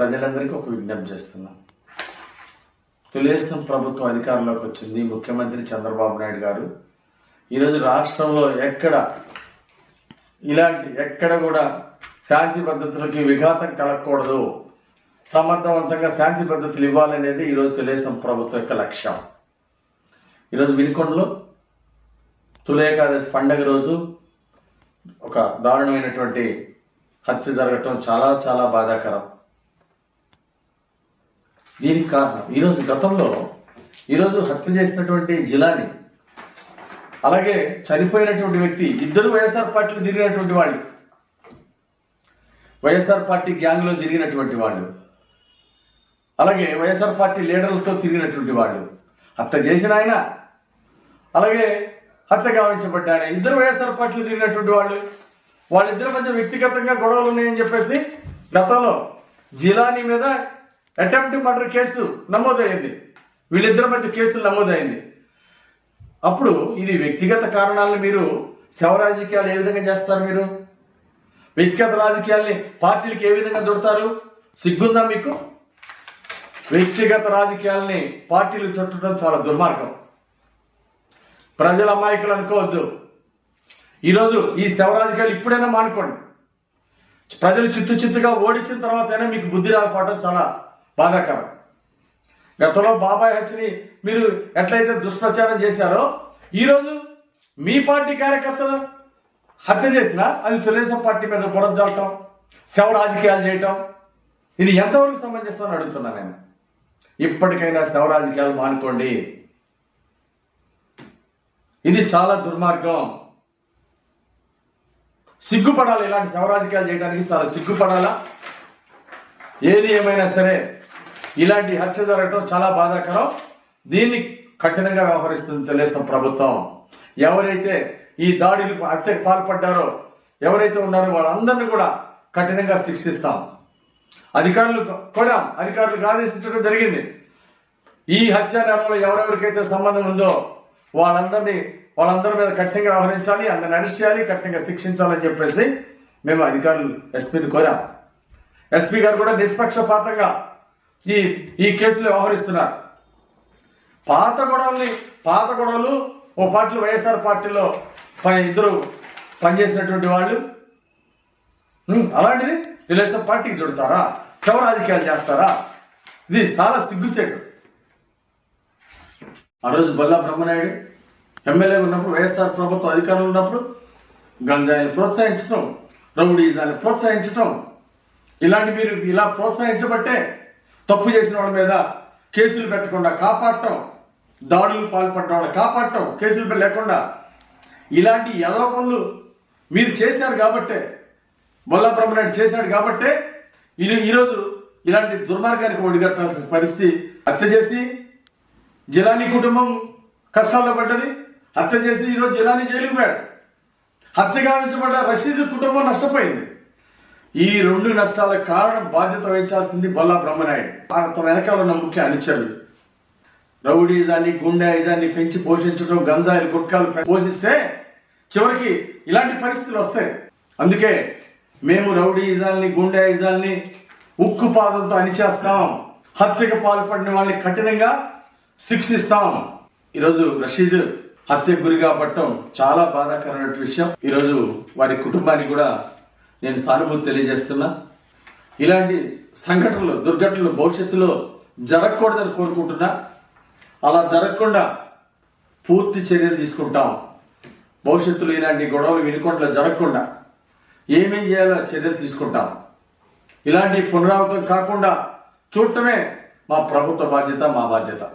ప్రజలందరికీ ఒక విజ్ఞప్తి చేస్తున్నాం. తెలుగుదేశం ప్రభుత్వం అధికారంలోకి వచ్చింది ముఖ్యమంత్రి చంద్రబాబు నాయుడు గారు. ఈరోజు రాష్ట్రంలో ఎక్కడ ఇలాంటి ఎక్కడ కూడా శాంతి పద్ధతులకి విఘాతం కలగకూడదు. సమర్థవంతంగా శాంతి పద్ధతులు ఇవ్వాలనేది ఈరోజు తెలుగుదేశం ప్రభుత్వం యొక్క లక్ష్యం. ఈరోజు వినుకొండలో తులేకాదశి పండగ రోజు ఒక దారుణమైనటువంటి హత్య జరగటం చాలా చాలా బాధాకరం. దీనికి కారణం. ఈరోజు గతంలో ఈరోజు హత్య చేసినటువంటి జిలాని అలాగే చనిపోయినటువంటి వ్యక్తి ఇద్దరు వైఎస్ఆర్ పార్టీలో తిరిగినటువంటి వాళ్ళు వైఎస్ఆర్ పార్టీ గ్యాంగ్లో తిరిగినటువంటి వాళ్ళు అలాగే వైఎస్ఆర్ పార్టీ లీడర్లతో తిరిగినటువంటి వాళ్ళు హత్య చేసిన ఆయన అలాగే హత్య గావించబడ్డ ఆయన ఇద్దరు వైఎస్ఆర్ పార్టీలు తిరిగినటువంటి వాళ్ళు వాళ్ళిద్దరు మధ్య వ్యక్తిగతంగా గొడవలు ఉన్నాయని చెప్పేసి గతంలో జిలానీ మీద అటెంప్ట్ మర్డర్ కేసు నమోదైంది. వీళ్ళిద్దరి మధ్య కేసులు నమోదైంది. అప్పుడు ఇది వ్యక్తిగత కారణాలను మీరు శవ రాజకీయాలు ఏ విధంగా చేస్తారు మీరు? వ్యక్తిగత రాజకీయాల్ని పార్టీలకు ఏ విధంగా చుడతారు సిగ్గుందా మీకు? వ్యక్తిగత రాజకీయాల్ని పార్టీలు చుట్టడం చాలా దుర్మార్గం. ప్రజల అమాయకులు అనుకోవద్దు. ఈరోజు ఈ శవ రాజకీయాలు ఇప్పుడైనా మానుకోండి. ప్రజలు చిత్తు చిత్తుగా ఓడించిన తర్వాతైనా మీకు బుద్ధి రాకపోవడం చాలా బాధాకరం. గతంలో బాబాయ్ హత్యని మీరు ఎట్లయితే దుష్ప్రచారం చేశారో ఈరోజు మీ పార్టీ కార్యకర్తలు హత్య చేసినా అది తెలుగుదేశం పార్టీ మీద బురద చల్లటం శవ రాజకీయాలు చేయటం ఇది ఎంతవరకు సమంజసం అని అడుగుతున్నా నేను. ఇప్పటికైనా శవ రాజకీయాలు మానుకోండి. ఇది చాలా దుర్మార్గం. సిగ్గుపడాలి ఇలాంటి శవ రాజకీయాలు చేయడానికి చాలా సిగ్గుపడాలా? ఏది ఏమైనా సరే ఇలాంటి హత్య జరగడం చాలా బాధాకరం. దీన్ని కఠినంగా వ్యవహరిస్తుంది తెలుగుదేశం ప్రభుత్వం. ఎవరైతే ఈ దాడికి హత్యకు పాల్పడ్డారో ఎవరైతే ఉన్నారో వాళ్ళందరినీ కూడా కఠినంగా శిక్షిస్తాం. అధికారులు కూడా. అధికారులకు ఆదేశించడం జరిగింది. ఈ హత్య నేరంలో ఎవరెవరికైతే సంబంధం ఉందో వాళ్ళందరినీ వాళ్ళందరి మీద కఠినంగా వ్యవహరించాలి అందరిని అరెస్ట్ చేయాలి కఠినంగా శిక్షించాలని చెప్పేసి మేము అధికారులు ఎస్పీని కోరాం. ఎస్పీ గారు కూడా నిష్పక్షపాతంగా ఈ ఈ కేసులో వ్యవహరిస్తున్నారు. పాత గొడవల్ని పాత గొడవలు ఓ పార్టీలో వైఎస్ఆర్ పార్టీలో ఇద్దరు పనిచేసినటువంటి వాళ్ళు అలాంటిది తెలుగుదేశం పార్టీకి చుడతారా శవ రాజకీయాలు చేస్తారా? ఇది చాలా సిగ్గుసేటు. ఆ రోజు బల్లా బ్రహ్మనాయుడు ఎమ్మెల్యే ఉన్నప్పుడు వైఎస్ఆర్ ప్రభుత్వం అధికారంలో ఉన్నప్పుడు గంజాయిని ప్రోత్సహించడం రౌడీజాన్ని ప్రోత్సహించడం ఇలాంటి మీరు ఇలా ప్రోత్సహించబట్టే తప్పు చేసిన వాళ్ళ మీద కేసులు పెట్టకుండా కాపాడటం దాడులు పాల్పడ్డ వాళ్ళు కాపాడటం కేసులు లేకుండా ఇలాంటి ఎదో పనులు మీరు చేశారు కాబట్టే బొల్లా బ్రహ్మనాయుడు చేశాడు కాబట్టే ఇది ఈరోజు ఇలాంటి దుర్మార్గానికి ఒడిగట్టాల్సిన పరిస్థితి హత్య చేసి జిలానీ కుటుంబం కష్టాల్లో పడ్డది హత్య చేసి ఈరోజు జిలానీ జైలుకు పోయాడు. హత్య గావించబడ్డ రషీద్ కుటుంబం నష్టపోయింది. ఈ రెండు నష్టాల కారణం బాధ్యత వహించాల్సింది బొల్లా బ్రహ్మనాయుడు. తన వెనకాల ఉన్న ముఖ్య అనుచరులు. రౌడీజాన్ని గుండాయిజాన్ని పెంచి పోషించడం గంజాయిలు గుట్కాలు పోషిస్తే చివరికి ఇలాంటి పరిస్థితులు వస్తాయి. అందుకే మేము రౌడీజాల్ని గుండాయిజాల్ని ఉక్కు పాదంతో అణిచేస్తాం. హత్యకు పాల్పడిన వాళ్ళని కఠినంగా శిక్షిస్తాం. ఈరోజు రషీద్ హత్యకు గురి పట్టడం చాలా బాధాకరమైన విషయం. ఈరోజు వారి కుటుంబానికి కూడా నేను సానుభూతి తెలియజేస్తున్నా. ఇలాంటి సంఘటనలు దుర్ఘటనలు భవిష్యత్తులో జరగకూడదని కోరుకుంటున్నా. అలా జరగకుండా పూర్తి చర్యలు తీసుకుంటాం. భవిష్యత్తులో ఇలాంటి గొడవలు వినుకొండలో జరగకుండా ఏమేం చేయాలో చర్యలు తీసుకుంటాం. ఇలాంటి పునరావృతం కాకుండా చూడటమే మా ప్రభుత్వ బాధ్యత మా బాధ్యత.